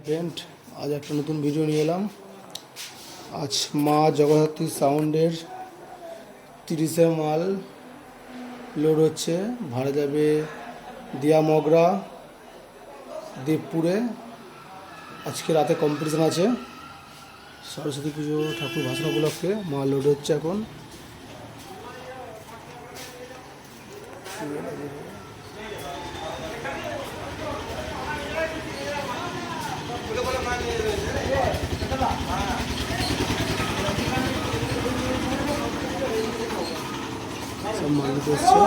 Event আজ একটা নতুন ভিডিও নিয়ে এলাম। আজ মা জগদ্ধাত্রী সাউন্ডের তিরিশে মাল লোড হচ্ছে। ভাড়া যাবে দিয়া মগরা দেবপুরে। আজকে রাতে কম্পিটিশন আছে। সরস্বতী পুজো, ঠাকুর ভাষণ উপলক্ষে মাল লোড হচ্ছে এখন। সব দিতে এসছে।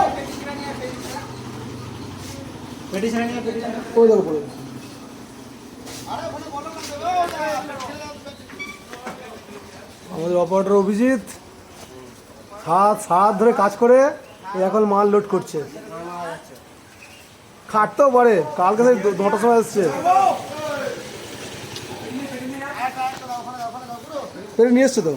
করে দেবো করে আমাদের অপারেটর অভিজিৎ সাত সাত ধরে কাজ করে এখন মাল লোড করছে। খাটতেও পারে কালকে সেই নটার সময় এসছে নিয়ে এসছে তো?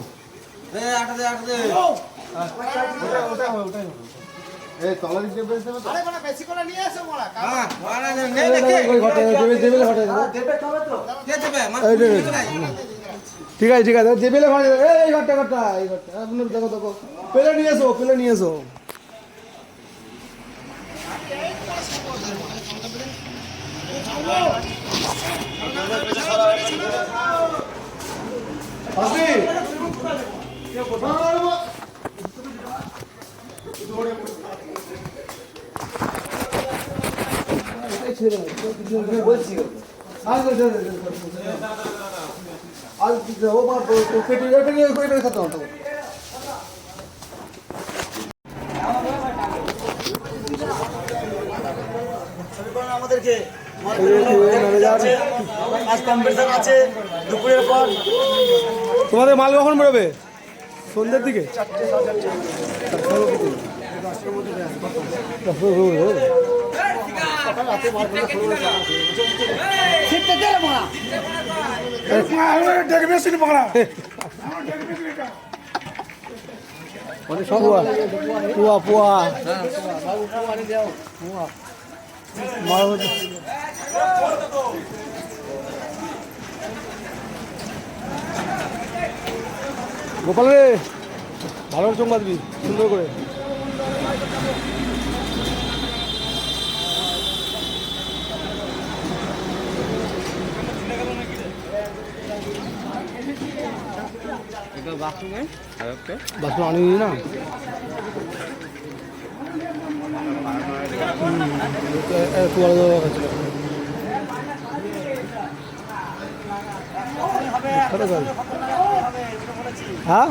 ঠিক আছে ঠিক আছে। জেবেলে ঘটে এই, ঘরটা ঘরটা এই ঘরটা। দেখো দেখো। পেলে নিয়ে এসো পেলে নিয়ে এসো। আসবি আজ আছে দুপুরের পর। তোমাদের মাল কখন বেরোবে? সন্ধ্যের দিকে? পুয়া পুয়া পুয়া গোপাল রে ভালো চোখ বাঁধবি সুন্দর করে। বাথরুম আনিনি না? হুম, এ- এ, একটু আলাদা আলাদা খাচ্ছিল। ভালো কাজ। হ্যাঁ?